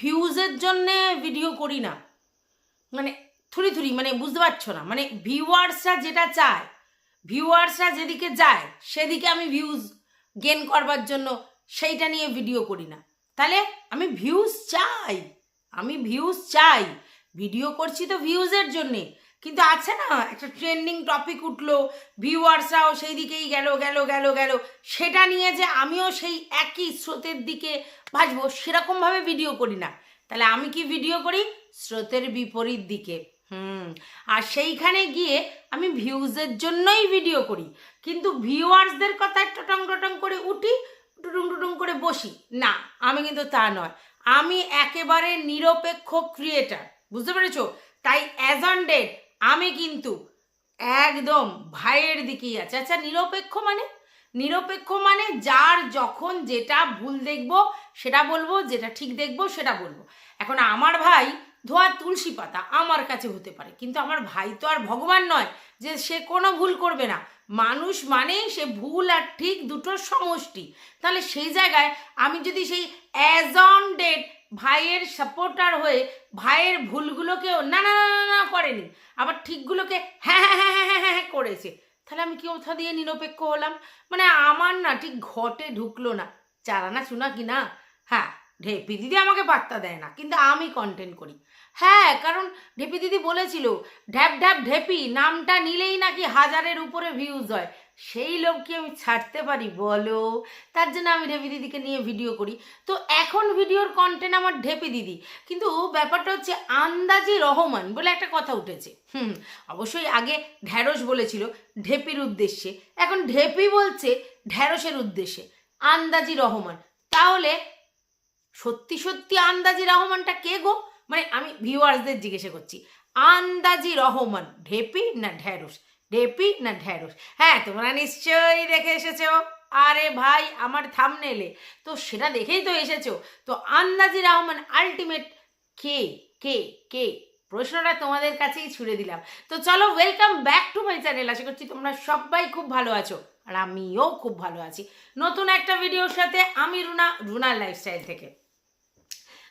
ভিউজের জন্যে ভিডিও করি না। মানে থুরি থুরি মানে বুঝতে পারছ না? মানে ভিউয়ার্সরা যেটা চায় ভিউয়ার্সরা যেদিকে যায়, সেদিকে আমি ভিউজ গেন করবার জন্য সেইটা নিয়ে ভিডিও করি না। তাহলে আমি ভিউজ চাই, আমি ভিউজ চাই। ভিডিও করছি তো ভিউজের জন্যে। কিন্তু আছে না, একটা ট্রেন্ডিং টপিক উঠল ভিউয়ার্সরাও সেই দিকেই গেল গেল গেল গেল। সেটা নিয়ে যে আমিও সেই একই স্রোতের দিকে ভাসবো, সেরকমভাবে ভিডিও করি না। তাহলে আমি কি ভিডিও করি? স্রোতের বিপরীত দিকে। হুম। আর সেইখানে গিয়ে আমি ভিউজের জন্যই ভিডিও করি। কিন্তু ভিউয়ার্সদের কথায় টটং টটং করে উঠি, টুটুং টুটুং করে বসি। না, আমি কিন্তু তা নয়। আমি একেবারে নিরপেক্ষ ক্রিয়েটার বুঝতে পেরেছ? তাই অ্যাজ অন ডেট আমি কিন্তু একদম ভাইয়ের দিকেই আছে। আচ্ছা নিরপেক্ষ মানে? নিরপেক্ষ মানে যার যখন যেটা ভুল দেখব, সেটা বলব, যেটা ঠিক দেখব, সেটা বলব। এখন আমার ভাই ধোয়া তুলসী পাতা আমার কাছে হতে পারে, কিন্তু আমার ভাই তো আর ভগবান নয় যে সে কোনো ভুল করবে না। মানুষ মানেই সে ভুল আর ঠিক দুটোর সমষ্টি। তাহলে সেই জায়গায় আমি যদি সেই অ্যাজ অন ডেট ভাইয়ের সাপোর্টার হয়ে ভাইয়ের ভুলগুলোকেও না না না না না করেনি। আবার ঠিকগুলোকে হ্যাঁ হ্যাঁ হ্যাঁ হ্যাঁ হ্যাঁ হ্যাঁ করেছে। তাহলে আমি কি কোথা দিয়ে নিরপেক্ষ হলাম? মানে আমার না ঠিক ঘটে ঢুকলো না। চারানা চুনা কি না হ্যাঁ ঢেপি দিদি আমাকে বার্তা দেয় না, কিন্তু আমি কন্টেন্ট করি। হ্যাঁ কারণ ঢেপি দিদি বলেছিল, ঢ্যাপ ঢ্যাপ, ঢেপি, নামটা নিলেই নাকি হাজারের উপরে ভিউজ হয়। সেই লোককে আমি ছাড়তে পারি? বলো। তার জন্য আমি ঢেপি দিদিকে নিয়ে ভিডিও করি। তো এখন ভিডিওর কন্টেন্ট আমার ঢেপি দিদি। কিন্তু ব্যাপারটা হচ্ছে আন্দাজি রহমান বলে একটা কথা উঠেছে। হুম, অবশ্যই আগে ঢ্যাঁড়স বলেছিল, ঢেপির উদ্দেশ্যে। এখন ঢেপি বলছে ঢ্যাঁড়সের উদ্দেশ্যে। আন্দাজি রহমান। তাহলে সত্যি সত্যি আন্দাজি রহমানটা কে গো? মানে আমি ভিউয়ার্সদের জিজ্ঞাসা করছি। আন্দাজি রহমান, ঢেপি না ঢ্যাঁড়স? ঢেপি না ঢ্যাঁড়স হ্যাঁ তোমরা নিশ্চয়ই দেখে এসেছ। আরে ভাই, আমার থামনেলে তো সেটা দেখেই তো এসেছ। তো আন্দাজি রহমান আলটিমেট কে কে কে? প্রশ্নটা তোমাদের কাছেই ছুড়ে দিলাম। তো চলো welcome back to my channel আশা করছি তোমরা সবাই খুব ভালো আছো। আর আমিও খুব ভালো আছি। নতুন একটা ভিডিওর সাথে আমি রুনা, রুনার লাইফস্টাইল থেকে।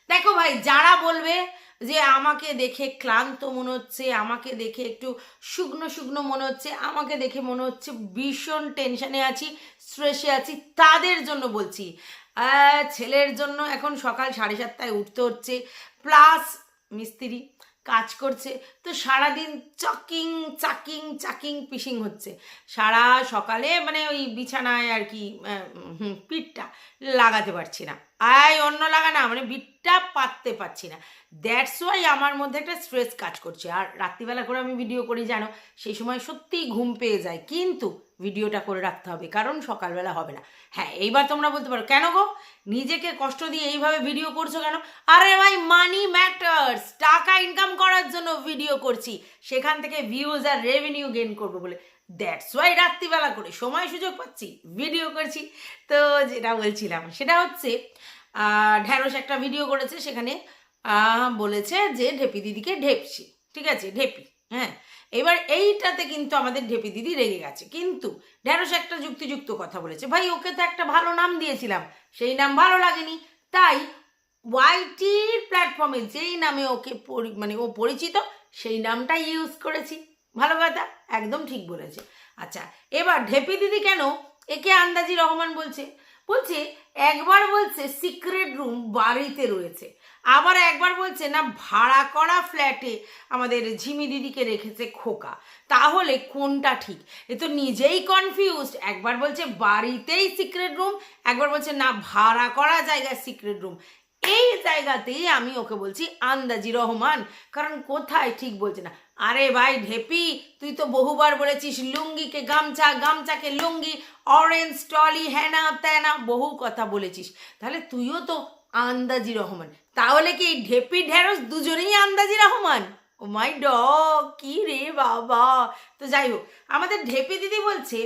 দেখো ভাই, যারা বলবে যে আমাকে দেখে ক্লান্ত মনে হচ্ছে, আমাকে দেখে একটু শুকনো শুকনো মনে হচ্ছে, আমাকে দেখে মনে হচ্ছে ভীষণ টেনশানে আছি স্ট্রেসে আছি, তাদের জন্য বলছি। ছেলের জন্য এখন সকাল সাড়ে সাতটায় উঠতে হচ্ছে প্লাস মিস্ত্রি কাজ করছে, তো সারাদিন চকিং, চাকিং চাকিং, পিসিং হচ্ছে। সারা সকালে মানে ওই বিছানায় আর কি পিঠটা লাগাতে পারছি না। আয় অন্য লাগানা মানে বিটটা পাততে পারছি না। দ্যাটস ওয়াই আমার মধ্যে একটা স্ট্রেস কাজ করছে। আর রাত্রিবেলা করে আমি ভিডিও করি, জানো? সেই সময় সত্যিই ঘুম পেয়ে যায়। কিন্তু ভিডিওটা করে রাখতে হবে, কারণ সকালবেলা হবে না। হ্যাঁ এইবার তোমরা বলতে পারো, কেন গো? নিজেকে কষ্ট দিয়ে এইভাবে ভিডিও করছ কেন? আরে ভাই মানি ম্যাটার্স টাকা ইনকাম করার জন্য ভিডিও করছি। সেখান থেকে ভিউজ আর রেভিনিউ গেইন করব বলে। দ্যাটস ওয়াই রাত্রিবেলা করে সময় সুযোগ পাচ্ছি ভিডিও করছি। তো যেটা বলছিলাম, সেটা হচ্ছে ঢ্যাঁড়স একটা ভিডিও করেছে, সেখানে বলেছে যে ঢেপি দিদিকে ঢেপছি ঠিক আছে, ঢেপি হ্যাঁ? এবার এইটাতে কিন্তু আমাদের ঢেপি দিদি রেগে গেছে। কিন্তু ঢ্যাঁড়স একটা যুক্তিযুক্ত কথা বলেছে, ভাই, ওকে তো একটা ভালো নাম দিয়েছিলাম, সেই নাম ভালো লাগেনি। তাই ওয়াইটির প্ল্যাটফর্মে যেই নামে ওকে মানে ও পরিচিত, সেই নামটাই ইউজ করেছি। ভালো কথা, একদম ঠিক বলেছে। আচ্ছা এবার ঢেপি দিদি কেন একে আন্দাজি রহমান বলছে? বলছে, একবার বলছে সিক্রেট রুম বাড়িতে রয়েছে। আবার একবার বলছে, না, ভাড়া করা ফ্ল্যাটে আমাদের ঝিমি দিদিকে রেখেছে খোকা। তাহলে কোনটা ঠিক? এ তো নিজেই কনফিউজড একবার বলছে, বাড়িতেই সিক্রেট রুম একবার বলছে, না, ভাড়া করা জায়গায় সিক্রেট রুম এই জায়গাতেই আমি ওকে বলছি, আন্দাজি রহমান, কারণ কোথায় ঠিক বলছে না? আরে ভাই ঢেপি, তুই তো বহুবার বলেছিস লুঙ্গিকে গামছা, গামছাকে লুঙ্গি অরেঞ্জ টলি হ্যানা ত্যানা বহু কথা বলেছিস। তাহলে তুইও তো আন্দাজি রহমান। তাহলে কি ঢেপি ঢেঁড়স দুজনেই আন্দাজি রহমান? ও মাই ড কি রে বাবা! তো যাই হোক, আমাদের ঢেপি দিদি বলছে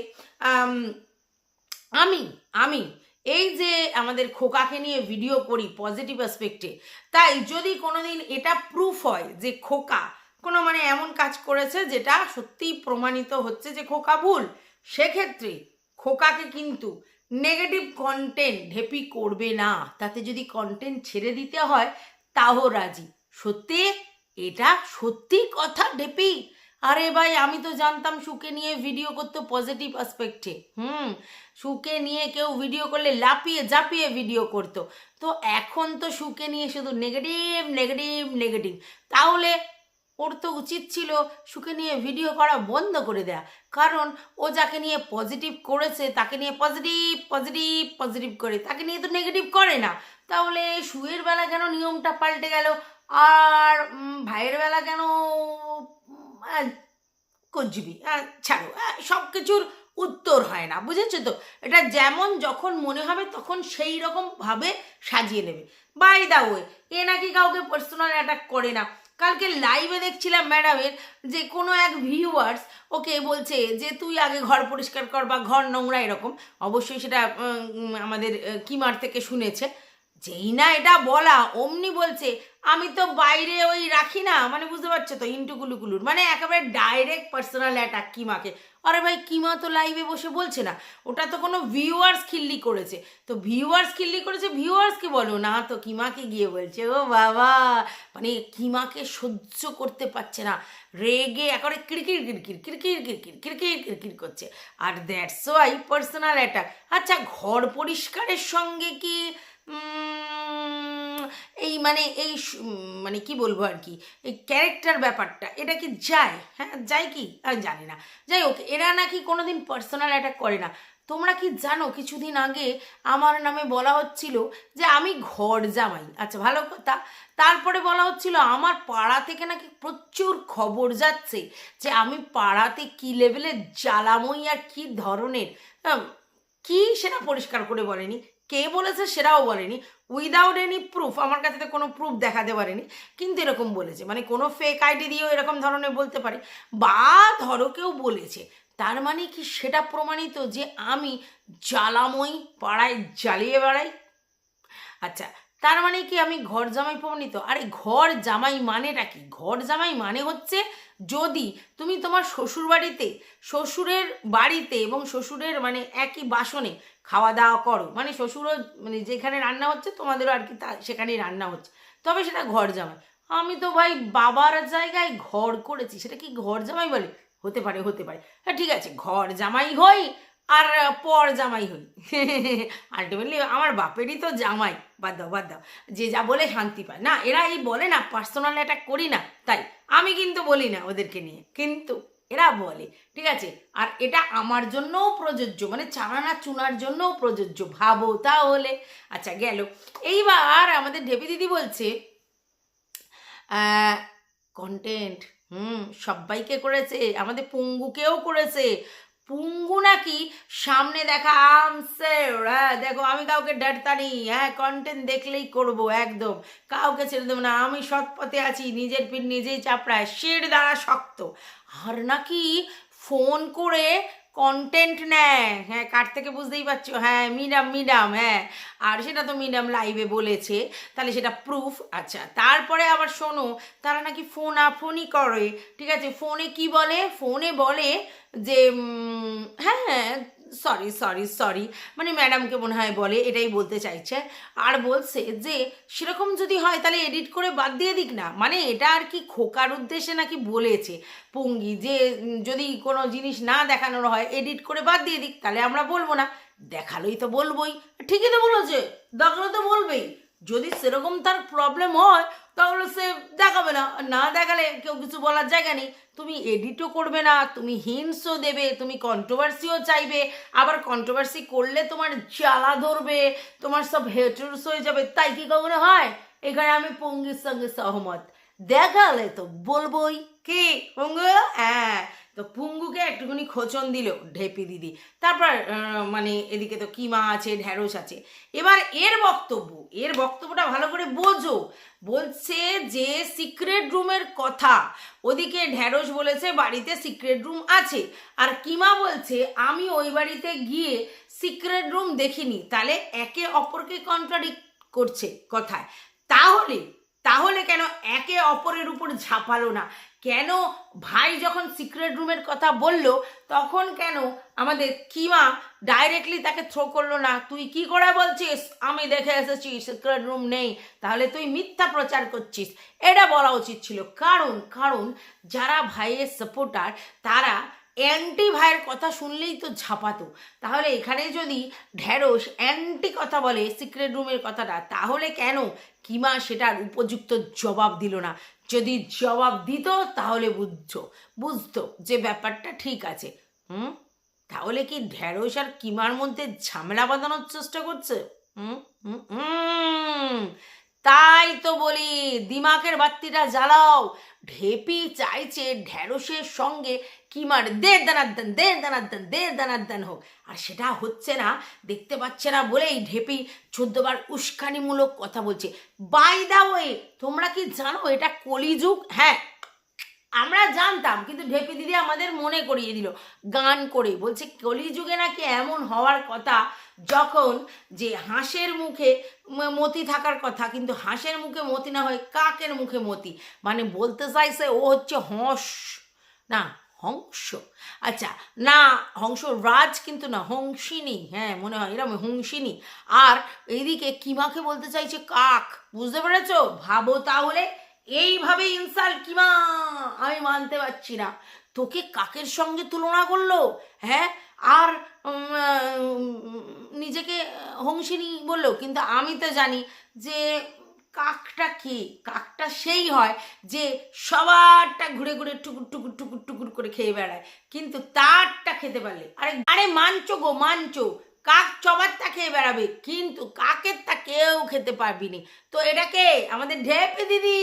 আমি আমি এই যে আমাদের খোকাকে নিয়ে ভিডিও করি পজিটিভ অ্যাসপেক্টে তাই যদি কোনোদিন এটা প্রুফ হয় যে খোকা কোনো মানে এমন কাজ করেছে যেটা সত্যিই প্রমাণিত হচ্ছে যে খোকা ভুল, সেক্ষেত্রে খোকাকে কিন্তু নেগেটিভ কন্টেন্ট ঢেপি করবে না। তাতে যদি কন্টেন্ট ছেড়ে দিতে হয়, তাও রাজি। সত্যি, এটা সত্যি কথা, ডেপি। আরে ভাই, আমি তো জানতাম সুকে নিয়ে ভিডিও করতে পজিটিভ আসপেক্টে হুম, সুকে নিয়ে কেউ ভিডিও করলে লাপিয়ে জাপিয়ে ভিডিও করতো। তো এখন তো সুকে নিয়ে শুধু নেগেটিভ নেগেটিভ নেগেটিভ তাহলে ওর তো উচিত ছিল সুকে নিয়ে ভিডিও করা বন্ধ করে দেয়া। কারণ ও যাকে নিয়ে পজিটিভ করেছে, তাকে নিয়ে পজিটিভ পজিটিভ পজিটিভ করে। তাকে নিয়ে তো নেগেটিভ করে না। তাহলে সুয়ের বেলা কেন নিয়মটা পাল্টে গেল? আর ভাইয়ের বেলা কেন কজবি ছাড়ো সব কিছুর উত্তর হয় না, বুঝেছ তো? এটা যেমন যখন মনে হবে তখন সেই রকম ভাবে সাজিয়ে নেবে। বাই দা ওয়ে এ নাকি কাউকে পার্সোনাল অ্যাটাক করে না। কালকে লাইভে দেখছিলাম ম্যাডামের যে কোনো এক ভিউয়ার্স ওকে বলছে যে, তুই আগে ঘর পরিষ্কার কর বা ঘর নোংরা এরকম। অবশ্যই সেটা আমাদের কিমার থেকে শুনেছে। যেই না এটা বলা, অমনি বলছে, আমি তো বাইরে ওই রাখি না। মানে বুঝতে পারছ তো ইন্টুকুলুকুলুর মানে একেবারে ডাইরেক্ট পার্সোনাল অ্যাটাক কিমাকে। আরে ভাই, কিমা তো লাইভে বসে বলছে না। ওটা তো কোনো ভিউয়ার্স খিল্লি করেছে। তো ভিউয়ার্স খিল্লি করেছে ভিউয়ার্সকে বলো? না তো, কিমাকে গিয়ে বলছে, ও বাবা! মানে কিমাকে সহ্য করতে পারছে না। রেগে একেবারে কিরকির কিরকির কিরকির কিরকির কিরকির কিরকির করছে। আর দ্যাটস ওয়াই পার্সোনাল অ্যাটাক আচ্ছা ঘর পরিষ্কারের সঙ্গে কি এই মানে এই মানে কি বলব আর কি? এই ক্যারেক্টার ব্যাপারটা, এটা কি যায়? হ্যাঁ যায় কি? আমি জানি না। যাই হোক, এরা নাকি কোনোদিন পার্সোনাল অ্যাটাক করে না। তোমরা কি জানো, কিছুদিন আগে আমার নামে বলা হচ্ছিল যে আমি ঘর জামাই। আচ্ছা ভালো কথা। তারপরে বলা হচ্ছিল আমার পাড়া থেকে নাকি প্রচুর খবর যাচ্ছে যে আমি পাড়াতে কি লেভেলের জ্বালাময়ী আর কি ধরনের। কি সেটা পরিষ্কার করে বলেনি? কে বলেছে সেটাও বলেনি। উইদাউট এনি প্রুফ আমার কাছে তো কোনো প্রুফ দেখাতে পারেনি। কিন্তু এরকম বলেছে মানে কোনো ফেক আইডি দিয়েও এরকম ধরনের বলতে পারে। বা ধরো কেউ বলেছে, তার মানে কি সেটা প্রমাণিত যে আমি জ্বালাময়ী, পাড়ায় জ্বালিয়ে বেড়াই? আচ্ছা তার মানে কি আমি ঘর জামাই প্রমাণিত? আরে ঘর জামাই মানেটা কি? ঘর জামাই মানে হচ্ছে যদি তুমি তোমার শ্বশুর বাড়িতে শ্বশুরের বাড়িতে এবং শ্বশুরের মানে একই বাসনে খাওয়া দাওয়া করো মানে শ্বশুরও মানে যেখানে রান্না হচ্ছে তোমাদেরও আর কি তা সেখানেই রান্না হচ্ছে, তবে সেটা ঘর জামাই। আমি তো ভাই বাবার জায়গায় ঘর করেছি, সেটা কি ঘর জামাই বলে? হতে পারে হতে পারে। হ্যাঁ ঠিক আছে, ঘর জামাই হই আর পর জামাই হই। আলটিমেটলি আমার বাপেরই তো জামাই। বাদ দাও বাদ দাও। যে যা বলে শান্তি পায়। না, এরা এই বলে না পার্সোনাল অ্যাটাক করি না। তাই, আমি কিন্তু বলি না ওদেরকে নিয়ে। কিন্তু এরা বলে, ঠিক আছে? আর এটা আমার জন্যও প্রযোজ্য মানে চানানা চুনার জন্যও প্রযোজ্য। ভাবো তাহলে। আচ্ছা গেল। এইবার আমাদের ঢেপি দিদি বলছে কন্টেন্ট হুম সবাইকে করেছে, আমাদের পুঙ্গুকেও করেছে। পুঙ্গু নাকি সামনে দেখা আমসে হ্যাঁ দেখো, আমি কাউকে ডাটতানি হ্যাঁ কন্টেন্ট দেখলেই করব, একদম। কাউকে ছেড়ে দেবো না। আমি সৎ পথে আছি, নিজের পিঠ নিজেই চাপড়ায়, শের দ্বারা শক্ত। আর নাকি ফোন করে কন্টেন্ট নেয়। হ্যাঁ কার থেকে বুঝতেই পারছ? হ্যাঁ মিডাম মিডাম হ্যাঁ। আর সেটা তো মিডাম লাইভে বলেছে। তাহলে সেটা প্রুফ আচ্ছা। তারপরে আবার শোনো, তারা নাকি ফোন ফোনই করে, ঠিক আছে? ফোনে কি বলে? ফোনে বলে যে হ্যাঁ হ্যাঁ সরি সরি সরি মানে ম্যাডামকে মনে হয় বলে, এটাই বলতে চাইছে। আর বলছে যে, সেরকম যদি হয় তাহলে এডিট করে বাদ দিয়ে দিক না। মানে এটা আর কি খোকার উদ্দেশ্যে নাকি বলেছে। পঙ্গি, যে যদি কোনো জিনিস না দেখানোর হয় এডিট করে বাদ দিয়ে দিক, তাহলে আমরা বলব না। দেখালোই তো বলবোই। ঠিকই তো বলেছে। দেখালে তো বলবেই। যদি সেরকম তার প্রবলেম হয় তাহলে সে দেখাবে না। না দেখালে কেউ কিছু বলার জায়গা নেই। তুমি এডিটও করবে না, তুমি হিন্টসও দেবে, তুমি কন্ট্রোভার্সিও চাইবে। আবার কন্ট্রোভার্সি করলে তোমার জ্বালা ধরবে, তোমার সব হেটার্স হয়ে যাবে। তাই কি কখনো হয়? এখানে আমি পঙ্গির সঙ্গে সহমত। দেখালে তো বলবোই। কি? পঙ্গু? হ্যাঁ। তো পুঙ্গুকে একটুখানি খোঁচন দিল ঢেপি দিদি। তারপর মানে এদিকে তো কিমা আছে, ঢ্যাঁড়স আছে। এবার এর বক্তব্য, এর বক্তব্যটা ভালো করে বোঝো। বলছে যে সিক্রেট রুমের কথা। ওদিকে ঢ্যাঁড়স বলেছে, বাড়িতে সিক্রেট রুম আছে। আর কিমা বলছে, আমি ওই বাড়িতে গিয়ে সিক্রেট রুম দেখিনি। তাহলে একে অপরকে কন্ট্রাডিক্ট করছে কথায়। তাহলে তাহলে কেন একে অপরের উপর ঝাঁপালো না? কেন ভাই যখন সিক্রেট রুমের কথা বলল, তখন কেন আমাদের কিমা ডাইরেক্টলি তাকে থ্রো করল না? তুই কি করে বলছিস? আমি দেখে এসেছি সিক্রেট রুম নেই। তাহলে তুই মিথ্যা প্রচার করছিস। এটা বলা উচিত ছিল। কারণ কারণ যারা ভাইয়ের সাপোর্টার তারা অ্যান্টি ভাইয়ের কথা শুনলেই তো ঝাপাতো। তাহলে এখানে যদি ঢ্যাঁড়স অ্যান্টি কথা বলে সিক্রেট রুমের কথাটা তাহলে কেন কিমা সেটার উপযুক্ত জবাব দিল না? যদি জবাব দিত তাহলে বুঝছ বুঝতো যে ব্যাপারটা ঠিক আছে। হুম? তাহলে কি ঢ্যাঁড়স আর কিমার মধ্যে ঝামেলা বাঁধানোর চেষ্টা করছে? হুম? হুম, হুম? তাই তো বলি, দিমাকের বাত্তিটা জ্বালাও। ঢেপি চাইছে ঢ্যাঁড়সের সঙ্গে কিমার দে দানার দান দে দানার দান দে দানার দান হোক। আর সেটা হচ্ছে না, দেখতে পাচ্ছে না বলেই ঢেপি চোদ্দবার উস্কানিমূলক কথা বলছে। বাই দা ওয়ে তোমরা কি জানো এটা কলিযুগ? হ্যাঁ আমরা জানতাম, কিন্তু ঢেপি দিদি আমাদের মনে করিয়ে দিল, গান করে। বলছে, কলিযুগে নাকি এমন হওয়ার কথা যখন যে হাঁসের মুখে মতি থাকার কথা, কিন্তু হাঁসের মুখে মতি না হয়, কাকের মুখে মতি। মানে বলতে চাইছে ও হচ্ছে হংস। না, হংস। আচ্ছা না, হংস রাজ কিন্তু না, হংসিনী। হ্যাঁ মনে হয় এরকম হংসিনী। আর এইদিকে কিমাকে বলতে চাইছে কাক। বুঝতে পেরেছ? ভাবো তাহলে, এইভাবে ইনসাল কিমা? আমি মানতে পারছি না। তোকে কাকের সঙ্গে তুলনা করল? হ্যাঁ আর নিজেকে হংসিনী বলল কিন্তু আমি তো জানি যে কাকটা কি, কাকটা সেই হয় যে সবারটা ঘুরে ঘুরে টুকুর টুকুর টুকুর টুকুর করে খেয়ে বেড়ায়। কিন্তু তারটা খেতে পারলে, আরে আরে মানছো গো, মানছো, কাক চবারটা খেয়ে বেড়াবে, কিন্তু কাকেরটা কেউ খেতে পারবি নি। তো এটাকে আমাদের ঢেপে দিদি,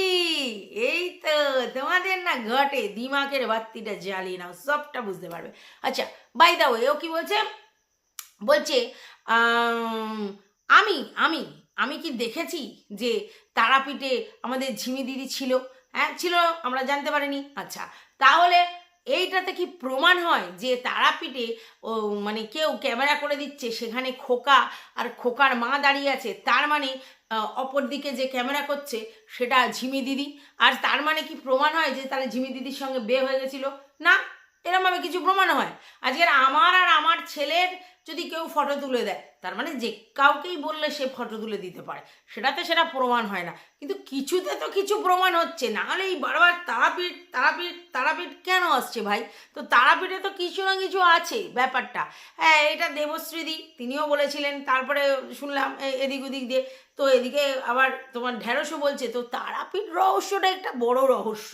এই তো তোমাদের না ঘটে, দিমাকের বাত্তিটা জ্বালিয়ে নাও, সবটা বুঝতে পারবে। আচ্ছা বাই দা ওয়ে ও কি বলছে? বলছে, আমি আমি আমি কি দেখেছি যে তারাপীঠে আমাদের ঝিমি দিদি ছিল? হ্যাঁ ছিল, আমরা জানতে পারিনি। আচ্ছা তাহলে এইটাতে কি প্রমাণ হয় যে তারাপীঠে, ও মানে কেউ ক্যামেরা করে দিচ্ছে, সেখানে খোকা আর খোকার মা দাঁড়িয়ে আছে, তার মানে অপর দিকে যে ক্যামেরা করছে, সেটা ঝিমি দিদি। আর তার মানে কি প্রমাণ হয় যে তাহলে ঝিমি দিদির সঙ্গে বিয়ে হয়ে গেছিল? না। এরমভাবে কিছু প্রমাণ হয়। আজকের আমার আর আমার ছেলের যদি কেউ ফটো তুলে দেয়, তার মানে যে কাউকেই বললে সে ফটো তুলে দিতে পারে, সেটাতে সেটা প্রমাণ হয় না। কিন্তু কিছুতে তো কিছু প্রমাণ হচ্ছে নাহলে এই বারবার তারাপীঠ তারাপীঠ তারাপীঠ কেন আসছে ভাই? তো তারাপীঠে তো কিছু না কিছু আছে ব্যাপারটা। হ্যাঁ এটা দেবশ্রীদি তিনিও বলেছিলেন, তারপরে শুনলাম এদিক ওদিক দিয়ে। তো এদিকে আবার তোমার ঢেঁড়সও বলছে, তো তারাপীঠ রহস্যটা একটা বড় রহস্য।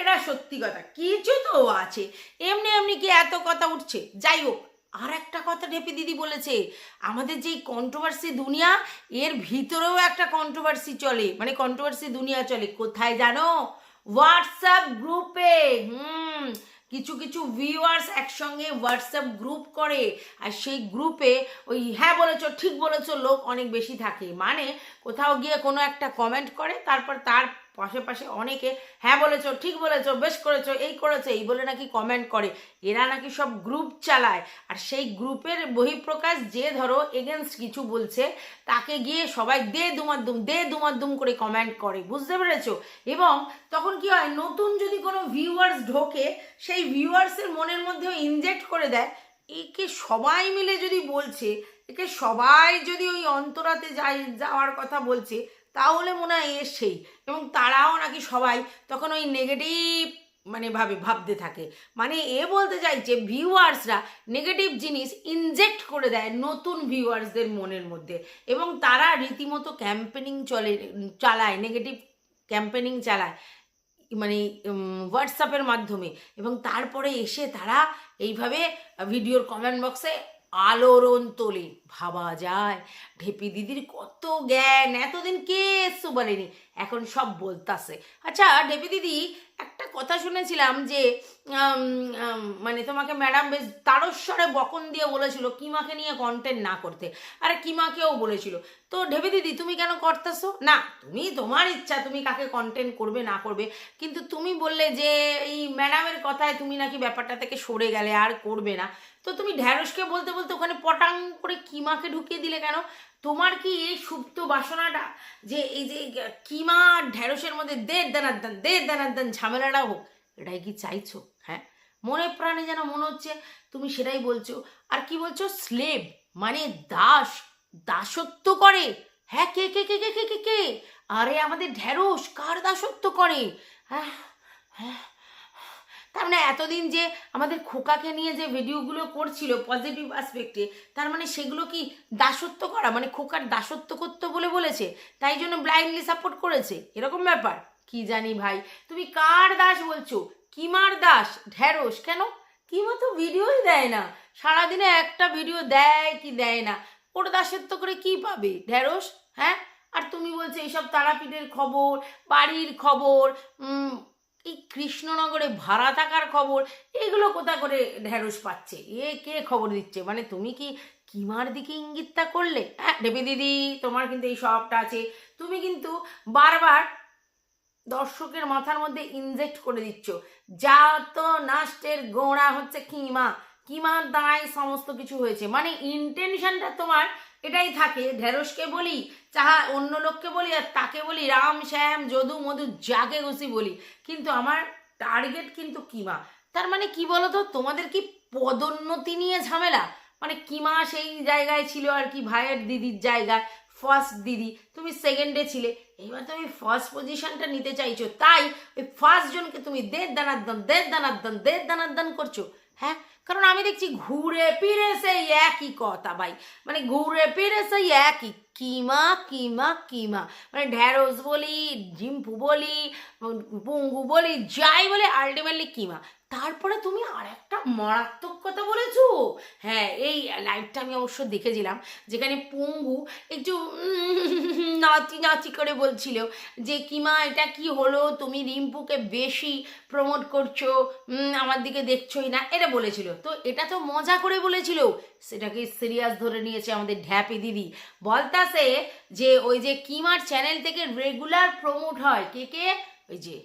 এটা সত্যি কথা, কিছু তো আছে। এমনি এমনি কি এত কথা উঠছে? যাই হোক, আর একটা কথা ঢেপি দিদি বলেছে, আমাদের যেই কন্ট্রোভার্সি দুনিয়া, এর ভিতরেও একটা কন্ট্রোভার্সি চলে। মানে কন্ট্রোভার্সি দুনিয়া চলে। কোথায় জানো? হোয়াটসঅ্যাপ গ্রুপে হুম, কিছু কিছু ভিউয়ার্স একসঙ্গে হোয়াটসঅ্যাপ গ্রুপ করে। আর সেই গ্রুপে ওই হ্যাঁ বলেছ, ঠিক বলেছ লোক অনেক বেশি থাকে। মানে কোথাও গিয়ে কোনো একটা কমেন্ট করে, তারপর তার পাশে পাশে অনেকে হ্যাঁ বলেছ, ঠিক বলেছ, বেশ করেছ, এই করেছ এই বলে নাকি কমেন্ট করে। এরা নাকি সব গ্রুপ চালায়। আর সেই গ্রুপের বহিঃপ্রকাশ যে ধরো এগেনস্ট কিছু বলছে, তাকে গিয়ে সবাই দে দুমাদ্দুম দে দুমাদ্দুম করে কমেন্ট করে। বুঝতে পেরেছ? এবং তখন কি হয়, নতুন যদি কোনো ভিউয়ার্স ঢোকে, সেই ভিউয়ার্সের মনের মধ্যেও ইনজেক্ট করে দেয়। একে সবাই মিলে যদি বলছে একে সবাই যদি ওই অন্তরাতে যাই, যাওয়ার কথা বলছে, তাহলে মনে হয় এর সেই। এবং তারাও নাকি সবাই তখন ওই নেগেটিভ মানে ভাবে, ভাবতে থাকে। মানে এ বলতে চাইছে ভিউয়ার্সরা নেগেটিভ জিনিস ইনজেক্ট করে দেয় নতুন ভিউয়ার্সদের মনের মধ্যে। এবং তারা রীতিমতো ক্যাম্পেনিং চলে, চালায় নেগেটিভ ক্যাম্পেনিং চালায় মানে হোয়াটসঅ্যাপের মাধ্যমে। এবং তারপরে এসে তারা এইভাবে ভিডিওর কমেন্ট বক্সে আলোড়ন তোলে। ভাবা যায়, ঢেপি দিদির কত জ্ঞান, এতদিন কে এসছো বলেনি? এখন সব বলতাছে। আচ্ছা ঢেপি দিদি, একটা কথা শুনেছিলাম যে মানে তোমাকে ম্যাডাম বেশ তারস্বরে বকন দিয়ে বলেছিল, কিমাকে নিয়ে কন্টেন্ট না করতে। আরে কিমাকেও বলেছিল। তো ঢেপি দিদি, তুমি কেন করতেছো? না, তুমি তোমার ইচ্ছা, তুমি কাকে কন্টেন্ট করবে, না করবে। কিন্তু তুমি বললে যে, এই ম্যাডামের কথায় তুমি নাকি ব্যাপারটা থেকে সরে গেলে, আর করবে না। তো তুমি ঢ্যাঁড়সকে বলতে বলতে ওখানে পটাং করে কিমাকে ঢুকিয়ে দিলে কেন? তোমার কি এই সুপ্ত বাসনাটা যে এই যে কিমা ঢ্যাঁড়সের মধ্যে দের দানার দান দের দানার দান ঝামেলাটা হোক, এটাই কি চাইছো? হ্যাঁ? মনে প্রাণে যেন মনে হচ্ছে তুমি সেটাই বলছো। আর কি বলছো? স্লেভ মানে দাস, দাসত্ব করে। হ্যাঁ কে কে কে কে কে কে কে? আরে আমাদের ঢ্যাঁড়স, কার দাসত্ব করে? হ্যাঁ হ্যাঁ তার মানে এতদিন যে আমাদের খোকাকে নিয়ে যে ভিডিওগুলো করছিল পজিটিভ আসপেক্টে তার মানে সেগুলো কি দাসত্ব করা? মানে খোকার দাসত্ব করতে বলে বলেছে? তাই জন্য ব্লাইন্ডলি সাপোর্ট করেছে? এরকম ব্যাপার? কি জানি ভাই। তুমি কার দাস বলছো? কিমার দাস? ঢ্যাঁড়স কেন? কিমা তো ভিডিওই দেয় না। সারাদিনে একটা ভিডিও দেয় কি দেয় না? ওর দাসত্ব করে কি পাবে? ঢ্যাঁড়স? হ্যাঁ? আর তুমি বলছো এইসব তারাপীঠের খবর, বাড়ির খবর এই কৃষ্ণনগরে ভাড়া থাকার খবর, এগুলো কোথা করে ঢ্যাঁড়স পাচ্ছে? এ কে খবর দিচ্ছে? মানে তুমি কি কিমার দিকে ইঙ্গিতটা করলে? হ্যাঁ দেবী দিদি, তোমার কিন্তু এই সবটা আছে। তুমি কিন্তু বারবার দর্শকের মাথার মধ্যে ইনজেক্ট করে দিচ্ছ। যা তো নাস্টের গোড়া হচ্ছে কিমা। কিমার দ্বারাই সমস্ত কিছু হয়েছে। মানে ইন্টেনশনটা তোমার এটাই থাকে। ঢেঁড়সকে বলি চাহা অন্য লোককে বলি আর তাকে বলি রাম শ্যাম যদু মধু যাকে ঘুষি বলি। কিন্তু আমার টার্গেট কিন্তু কিমা? তার মানে কি বলতো? তোমাদের কি পদোন্নতি নিয়ে ঝামেলা? মানে কিমা সেই জায়গায় ছিল আর কি ভাইয়ের দিদির জায়গায় ফার্স্ট দিদি। তুমি সেকেন্ডে ছিলে। এবার তুমি ফার্স্ট পজিশনটা নিতে চাইছো। তাই ওই ফার্স্ট জনকে তুমি দেড় দানার দান দেড় দানার দান দেড় দানার দান করছ। হ্যাঁ? কারণ আমি দেখছি ঘুরে ফিরে সেই একই কথা ভাই। মানে ঘুরে ফিরে সেই একই কিমা কিমা কিমা। মানে ঢ্যাঁড়স বলি, জিম্পু বলি, পঙ্গু বলি, যাই বলে আলটিমেটলি কিমা। তারপরে তুমি আর একটা মারাত্মক কথা বলেছ। হ্যাঁ এই লাইভটা আমি অবশ্য দেখেছিলাম, যেখানে পঙ্গু একটু নাচি নাচি করে বলছিল যে, কিমা, এটা কি হলো? তুমি রিম্পুকে বেশি প্রমোট করছ আমার দিকে দেখছোই না। এটা বলেছিল। তো এটা তো মজা করে বলেছিল। সেটাকে সিরিয়াস ধরে নিয়েছে আমাদের ঢ্যাপি দিদি। বলতাছে যে, ওই যে কিমার চ্যানেল থেকে রেগুলার প্রমোট হয়, কে কে? ওই যে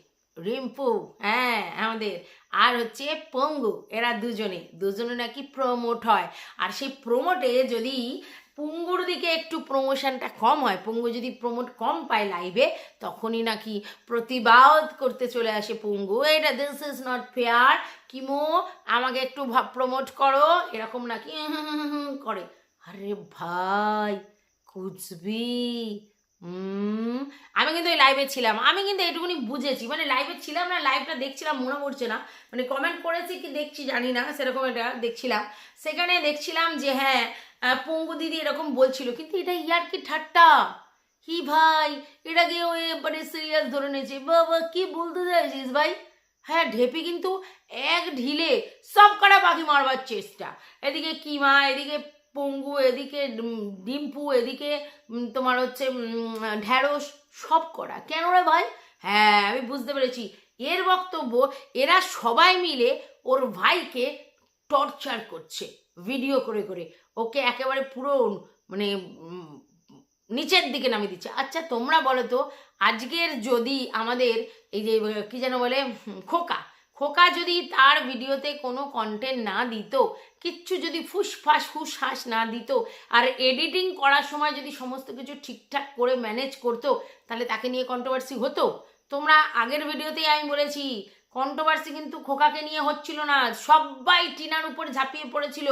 রিম্পু হ্যাঁ আমাদের। আর হচ্ছে পঙ্গু, এরা দুজনে। দুজনে নাকি প্রমোট হয়। আর সেই প্রমোটে যদি পুঙ্গুর দিকে একটু প্রমোশনটা কম হয়, পুঙ্গু যদি প্রমোট কম পায় লাইভে তখনই নাকি প্রতিবাদ করতে চলে আসে পুঙ্গু। এটা দিস ইজ নট ফেয়ার কিমো, আমাকে একটু প্রমোট করো। এরকম নাকি করে। আরে ভাই, কুচবি। আমি কিন্তু এই লাইভে ছিলাম। আমি কিন্তু এটুকুনি বুঝেছি। মানে লাইভে ছিলাম না লাইভটা দেখছিলাম, মনে পড়ছে না। মানে কমেন্ট করেছি কি দেখছি জানি না, সেরকম এটা দেখছিলাম। সেখানে দেখছিলাম যে হ্যাঁ পঙ্গু দিদি এরকম বলছিল। কিন্তু এটা ইয়ার কি ঠাট্টা? কি ভাই, এটা গিয়ে ও এবারে সিরিয়াস ধরে নিয়েছে বাবা, কি বলতে চাইছিস ভাই? হ্যাঁ ঢেপি কিন্তু এক ঢিলে সব কটা পাখি মারবার চেষ্টা। এদিকে কিমা, এদিকে পঙ্গু এদিকে ডিম্পু এদিকে তোমার হচ্ছে ঢ্যাঁড়স সব করা। কেন রে ভাই? হ্যাঁ আমি বুঝতে পেরেছি। এর বক্তব্য, এরা সবাই মিলে ওর ভাইকে টর্চার করছে ভিডিও করে করে। ওকে একেবারে পুরো মানে নিচের দিকে নামিয়ে দিচ্ছে। আচ্ছা তোমরা বলো তো, আজকের যদি আমাদের এই যে, কী যেন বলে খোকা খোকা যদি তার ভিডিওতে কোনো কন্টেন্ট না দিত কিচ্ছু যদি ফুসফাস ফুসহাস না দিত আর এডিটিং করার সময় যদি সমস্ত কিছু ঠিকঠাক করে ম্যানেজ করতো, তাহলে তাকে নিয়ে কন্ট্রোভার্সি হতো। তোমরা আগের ভিডিওতেই আমি বলেছি কন্ট্রোভার্সি কিন্তু খোকাকে নিয়ে হচ্ছিল না। সবাই টিনার উপর ঝাঁপিয়ে পড়েছিল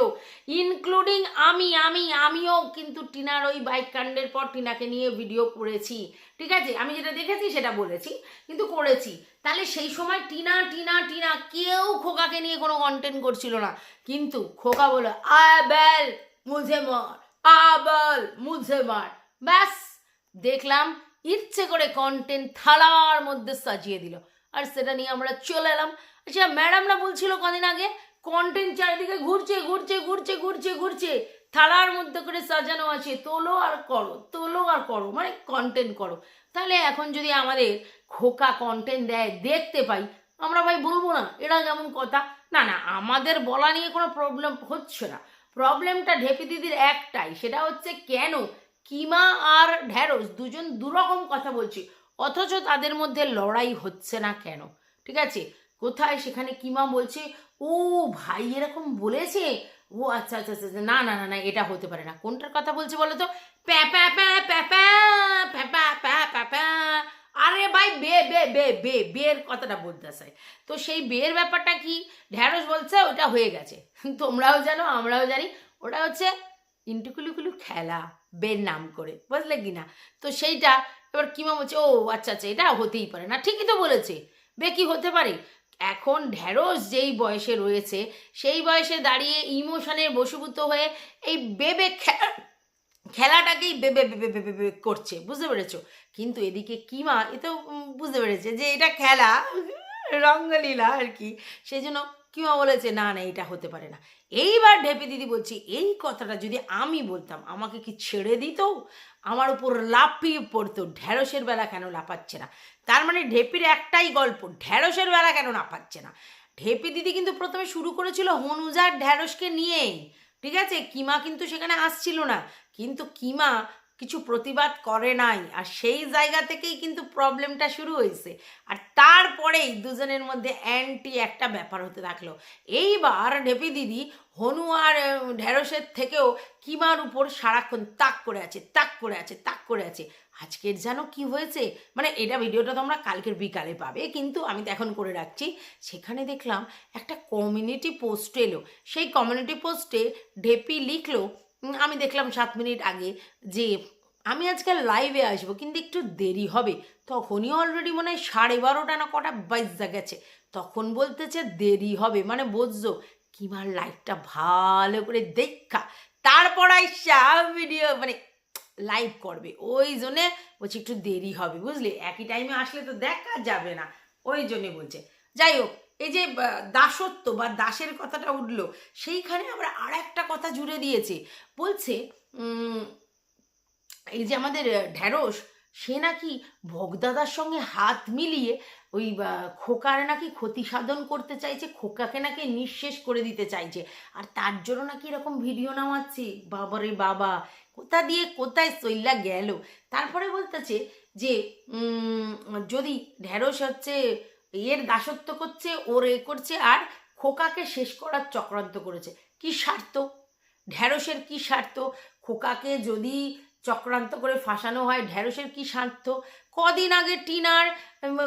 ইনক্লুডিং আমি আমি, আমিও কিন্তু টিনার ওই বাইক কাণ্ডের পর টিনাকে নিয়ে ভিডিও করেছি। ঠিক আছে? আমি যেটা দেখেছি সেটা বলেছি, কিন্তু করেছি। তাহলে সেই সময় টিনা টিনা টিনা কেউ খোকাকে নিয়ে কোনো কন্টেন্ট করছিল না। কিন্তু খোকা বলো আবেল মুঝে মার আবল মুঝে মার। ব্যাস, দেখলাম ইচ্ছে করে কন্টেন্ট থালার মধ্যে সাজিয়ে দিল। আর সেটা নিয়ে আমরা চলে এলাম। আচ্ছা ম্যাডামরা বলছিল কদিন আগে কন্টেন্ট চারিদিকে ঘুরছে ঘুরছে ঘুরছে ঘুরছে ঘুরছে। থালার মধ্যে করে সাজানো আছে। তোলো আর করো, তোলো আর করো মানে কন্টেন্ট করো। তাহলে এখন যদি আমাদের খোকা কন্টেন্ট দেয়, দেখতে পাই, আমরা ভাই বলব না এটা যেমন কথা। না না, আমাদের বলা নিয়ে কোনো প্রবলেম হচ্ছে না। প্রবলেমটা ঢেপি দিদির একটাই, সেটা হচ্ছে কেন? কিমা আর ঢ্যাঁড়স দুজন দুরকম কথা বলছি। অথচ তাদের মধ্যে লড়াই হচ্ছে না কেন? ঠিক আছে? কোথায় সেখানে কিমা বলছে, ও ভাই, এরকম বলেছে? ও আচ্ছা আচ্ছা আচ্ছা, আচ্ছা না না না না, এটা হতে পারে না। কোনটার কথা বলছে বলো তো? প্যাপা প্যা প্যাপা প্যাপা প্যা প্যাপা আরে ভাই, বে বে বে বে, বের কথাটা বলতে চাই তো সেই বের ব্যাপারটা কি? ঢ্যাঁড়স বলছে, ওটা হয়ে গেছে। তোমরাও জানো, আমরাও জানি। ওটা হচ্ছে ইন্টুকুলুকুলু খেলা, বের নাম করে, বুঝলে কি না? তো সেইটা এবার কিমা বলছে? ও আচ্ছা আচ্ছা এটা হতেই পারে। না, ঠিকই তো বলেছে। বে, কি হতে পারে? এখন ঢ্যাঁড়স যেই বয়সে রয়েছে, সেই বয়সে দাঁড়িয়ে ইমোশনের বশীভূত হয়ে এই বেবে খেলাটাকেই বেবে বেবে বেবে বেবে করছে। বুঝতে পেরেছ? কিন্তু এদিকে কিমা এ তো বুঝতে পেরেছে যে এটা খেলা, রঙ্গলীলা আর কি। সেই জন্য কিমা বলেছে না না, এটা হতে পারে না। এইবার ঢেপে দিদি বলছি, এই কথাটা যদি আমি বলতাম, আমাকে কি ছেড়ে দিত? আমার উপর লাফিয়ে পড়তো, ঢ্যাঁড়সের বেলা কেন লাফাচ্ছে না? তার মানে ঢেপির একটাই গল্প, ঢ্যাঁড়সের বেলা কেন লাফাচ্ছে না? ঢেপি দিদি কিন্তু প্রথমে শুরু করেছিল হনুজার ঢ্যাঁড়সকে নিয়েই, ঠিক আছে? কিমা কিন্তু সেখানে আসছিল না। কিন্তু কিমা কিছু প্রতিবাদ করে নাই। আর সেই জায়গা থেকেই কিন্তু প্রবলেমটা শুরু হয়েছে। আর তারপরেই দুজনের মধ্যে অ্যান্টি একটা ব্যাপার হতে থাকল। এইবার ঢেপি দিদি হনু আর ঢেঁড়সের থেকেও কিমার উপর সারাক্ষণ তাক করে আছে, তাক করে আছে, তাক করে আছে। আজকের যেন কি হয়েছে? মানে এটা ভিডিওটা তোমরা কালকের বিকালে পাবে। কিন্তু আমি তো এখন করে রাখছি। সেখানে দেখলাম একটা কমিউনিটি পোস্ট এলো। সেই কমিউনিটি পোস্টে ঢেপি লিখলো আমি দেখলাম সাত মিনিট আগে যে আমি আজকাল লাইভে আসব, কিন্তু একটু দেরি হবে। তখনই অলরেডি মনে হয় সাড়ে বারোটা না কটা বাজা গেছে। তখন বলতেছে দেরি হবে। মানে বুঝছ কিমার লাইভটা ভালো করে দেখা। তারপর আইসা ভিডিও মানে লাইভ করবে। ওই জন্যে বলছি একটু দেরি হবে, বুঝলি? একই টাইমে আসলে তো দেখা যাবে না। ওই জন্যে বলছে। যাই হোক এই যে দাসত্ব বা দাসের কথাটা উঠল, সেইখানে আমরা আর একটা কথা জুড়ে দিয়েছে। বলছে এই যে আমাদের ঢ্যাঁড়স, সে নাকি ভোগদাদার সঙ্গে হাত মিলিয়ে ওই খোকার নাকি ক্ষতি সাধন করতে চাইছে, খোকাকে নাকি নিঃশেষ করে দিতে চাইছে। আর তার জন্য নাকি এরকম ভিডিও নামাচ্ছে? বাবারে বাবা, কোথা দিয়ে কোথায় সইল্লা গেল? তারপরে বলতেছে যে যদি ঢ্যাঁড়স হচ্ছে এর দাসত্ব করছে ওর এ করছে আর খোকাকে শেষ করার চক্রান্ত করেছে। কি স্বার্থ? ঢ্যাঁড়সের কি স্বার্থ? খোকাকে যদি চক্রান্ত করে ফাঁসানো হয় ঢ্যাঁড়সের কি স্বার্থ? কদিন আগে টিনার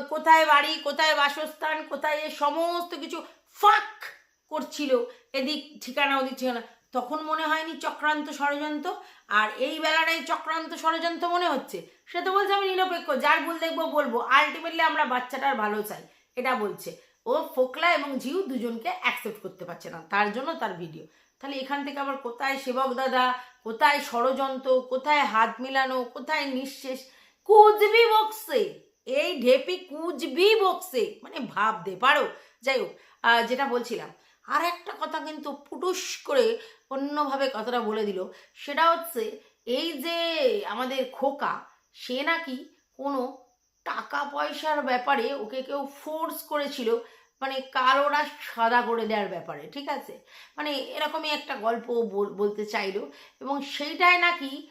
কোথায় বাড়ি, কোথায় বাসস্থান, কোথায় সমস্ত কিছু ফাঁক করছিল। এদিক ঠিকানা ওদিক ঠিকানা তখন মনে হয়নি চক্রান্ত ষড়যন্ত্র, আর এই বেলাটাই চক্রান্ত ষড়যন্ত্র মনে হচ্ছে। সে তো বলছে, আমি নিরপেক্ষ, যার ভুল দেখব বলব। আলটিমেটলি আমরা বাচ্চাটার ভালো চাই। এটা বলছে। ও ফোকলা এবং ঝিউ দুজনকে অ্যাকসেপ্ট করতে পারছে না। তার জন্য তার ভিডিও তাহলে এখান থেকে আবার কোথায় সেবক দাদা? কোথায় ষড়যন্ত্র? কোথায় হাত মিলানো? কোথায় নিঃশেষ? কুজবি বক্সে! এই ঢেপি কুজবি বক্সে! মানে ভাবতে পারো। যাই হোক যেটা বলছিলাম। আর একটা কথা কিন্তু পুটুস করে অন্যভাবে কথাটা বলে দিল। সেটা হচ্ছে এই যে আমাদের খোকা, সে নাকি কোনো টাকা পয়সার ব্যাপারে ওকে কেউ ফোর্স করেছিল মানে কালোরা সাদা করে দেওয়ার ব্যাপারে, ঠিক আছে? মানে এরকমই একটা গল্প বল- বলতে চাইলো এবং সেইটাই নাকি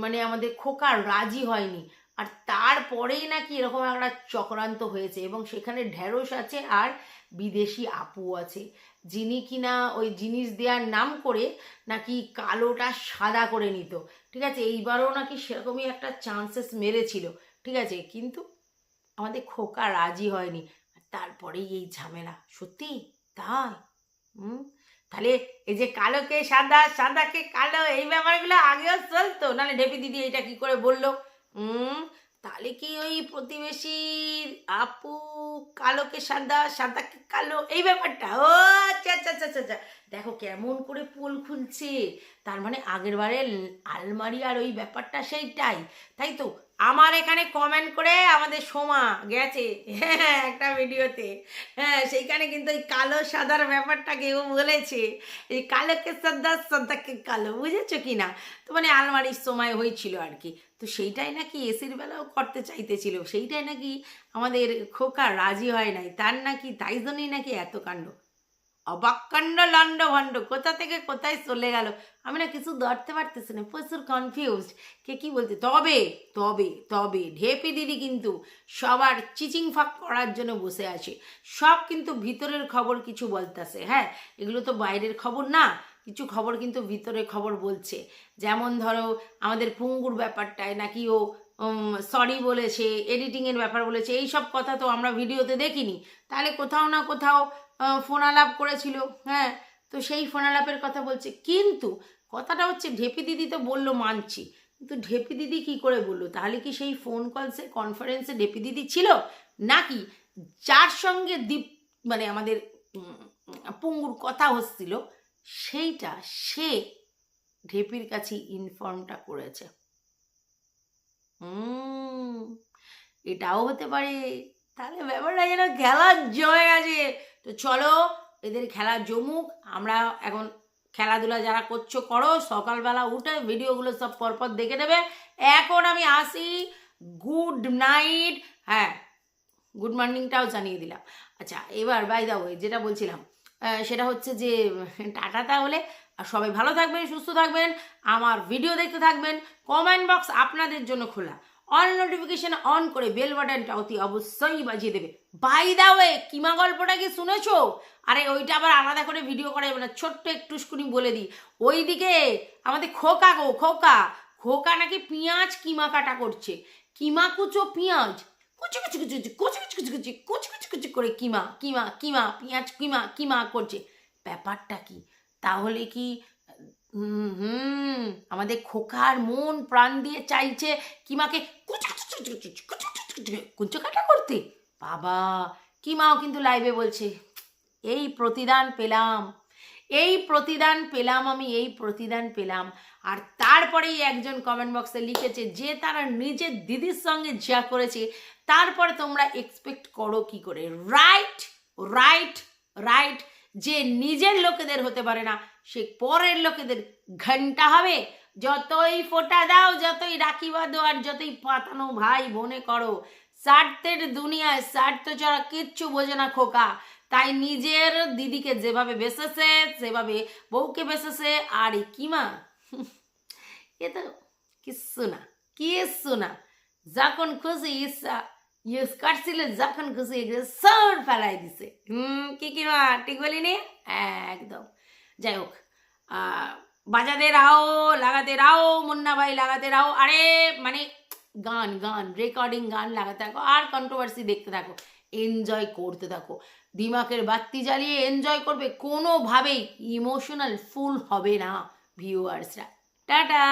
মানে আমাদের খোকা রাজি হয়নি। আর তারপরেই নাকি এরকম একটা চক্রান্ত হয়েছে এবং সেখানে ঢেঁড়স আছে আর বিদেশি আপু আছে। যিনি কিনা ওই জিনিস দেওয়ার নাম করে নাকি কালোটা সাদা করে নিত। ঠিক আছে, এইবারও নাকি সেরকমই একটা চান্সেস মেরেছিল। ঠিক আছে, কিন্তু আমাদের খোকা রাজি হয়নি। তারপরেই এই ঝামেলা। সত্যি? তাই? হুম? তাহলে এই যে কালোকে সাদা, সাদাকে কালো, এই ব্যাপারগুলো আগেও চলতো। নাহলে ঢেপি দিদি এটা কি করে বলল? হুম? তাহলে কি ওই প্রতিবেশীর আপু কালোকে সাদা সাদাকে কালো এই ব্যাপারটা। ও আচ্ছা আচ্ছা আচ্ছা আচ্ছা, আচ্ছা। দেখো কেমন করে পোল খুলছে। তার মানে আগের বারে আলমারি আর ওই ব্যাপারটা সেইটাই। তাই তো? আমার এখানে কমেন্ট করে আমাদের সোমা গেছে। হ্যাঁ একটা ভিডিওতে। হ্যাঁ সেইখানে কিন্তু ওই কালো সাদার ব্যাপারটাকে ও বলেছে। এই কালোকে সাদা সাদাকে কালো বুঝেছ কি না? তো মানে আলমারির সময় হয়েছিল আর কি। তো সেইটাই নাকি এসির বেলাও করতে চাইতেছিল। সেইটাই নাকি আমাদের খোকা রাজি হয় নাই। তার নাকি, তাই জন্যই নাকি এত কাণ্ড। অবাক্কাণ্ড লণ্ড ভণ্ড, কোথা থেকে কোথায় চলে গেল? আমি না কিছু ধরতে পারতেছি না, প্রচুর কনফিউজড কে কি বলতে? তবে তবে তবে, ঢেপি দিদি কিন্তু সবার চিচিং ফাঁক করার জন্য বসে আছে। সব কিন্তু ভিতরের খবর কিছু বলতেছে হ্যাঁ? এগুলো তো বাইরের খবর না। কিছু খবর কিন্তু ভিতরে খবর বলছে। যেমন ধরো, আমাদের পুঙ্গুর ব্যাপারটায় নাকি ও সরি বলেছে এডিটিংয়ের ব্যাপার বলেছে এই সব কথা তো আমরা ভিডিওতে দেখিনি। তাহলে কোথাও না কোথাও ফোন আলাপ করেছিল হ্যাঁ? তো সেই ফোন আলাপের কথা বলছে। কিন্তু কথাটা হচ্ছে, ঢেপি দিদি তো বলল, মানছি। কিন্তু ঢেপি দিদি কি করে বলল? তাহলে কি সেই ফোন কলসে কনফারেন্সে ঢেপি দিদি ছিল? নাকি যার সঙ্গে দীপ মানে আমাদের পুঙ্গুর কথা হচ্ছিল সেইটা সে ঢেপির কাছে ইনফর্মটা করেছে। হুম, এটাও হতে পারে। তাহলে ব্যাপারটা যেন খেলার জয় আছে তো চলো, এদের খেলা জমুক। আমরা এখন খেলাধুলা যারা করছ করো। সকালবেলা উঠে ভিডিওগুলো সব পরপর দেখে নেবে। এখন আমি আসি। Good night. হ্যাঁ গুড মর্নিংটাও জানিয়ে দিলাম। আচ্ছা এবার বাই দা ওয়ে যেটা বলছিলাম সেটা হচ্ছে যে টাটা তাহলে। আর সবাই ভালো থাকবেন, সুস্থ থাকবেন। আমার ভিডিও দেখতে থাকবেন। কমেন্ট বক্স আপনাদের জন্য খোলা। অল নোটিফিকেশন অন করে বেল বাটনটা অতি অবশ্যই বাজিয়ে দেবে। বাই দা ওয়ে কিমা গল্পটা কি শুনেছো? আরে, ওইটা আবার আলাদা করে ভিডিও করা যাবে না। ছোট্ট একটু একটুখানি বলে দিই। ওইদিকে আমাদের খোকা গো, খোকা। খোকা নাকি পেঁয়াজ কিমা কাটা করছে। কিমা কুচো পেঁয়াজ। কুচি কুচি কুচি কুচি কুচি কুচি কুচি কুচি কুচি কুচি করে কিমা কিমা কিমা, পেঁয়াজ কিমা কিমা করছে। ব্যাপারটা কি? তাহলে কি হুম, আমাদের খোকার মন প্রাণ দিয়ে চাইছে কিমাকে কুচি কুচি কুচি কুচি কুচি কুচি কুচি করতে? বাবা, কিমাও কিন্তু লাইভে বলছে, এই প্রতিদান পেলাম, এই প্রতিদান পেলাম আমি, এই প্রতিদান পেলাম। আর তারপরেই একজন কমেন্ট বক্সে লিখেছে যে তারা নিজের দিদির সঙ্গে যা করেছে তারপরে তোমরা এক্সপেক্ট করো কি করে? রাইট রাইট রাইট যে নিজের লোকেদের হতে পারে না, সে পরের লোকেদের ঘণ্টা হবে। যতই ফোটা দাও, যতই রাখি বাঁধো আর যতই পাতানো ভাই বনে করো, স্বার্থের দুনিয়ায় স্বার্থ ছাড়া কিচ্ছু বোঝে না খোকা। তাই নিজের দিদিকে যেভাবে বেসেছে, সেভাবে বউকে বেসেছে, আর কিমা এ তো কিচ্ছু না কিচ্ছু না। যখন খুশি ইচ্ছা ইউজ কাটছিল, যখন খুশি সর ফেলাই দিছে। হুম, কি কি মা, ঠিক বলিনি? একদম। যাই হোক বাজাতে রাও, লাগাতে রাও, মুন্না ভাই লাগাতে রাও, আরে মানে গান গান রেকর্ডিং গান লাগাতে থাকো, আর কন্ট্রোভার্সি দেখতে থাকো এনজয় করতে থাকো। দিমাকের বাতি জ্বালিয়ে এনজয় করবে, কোনোভাবেই ইমোশনাল ফুল হবে না ভিউয়ার্সরা টাটা!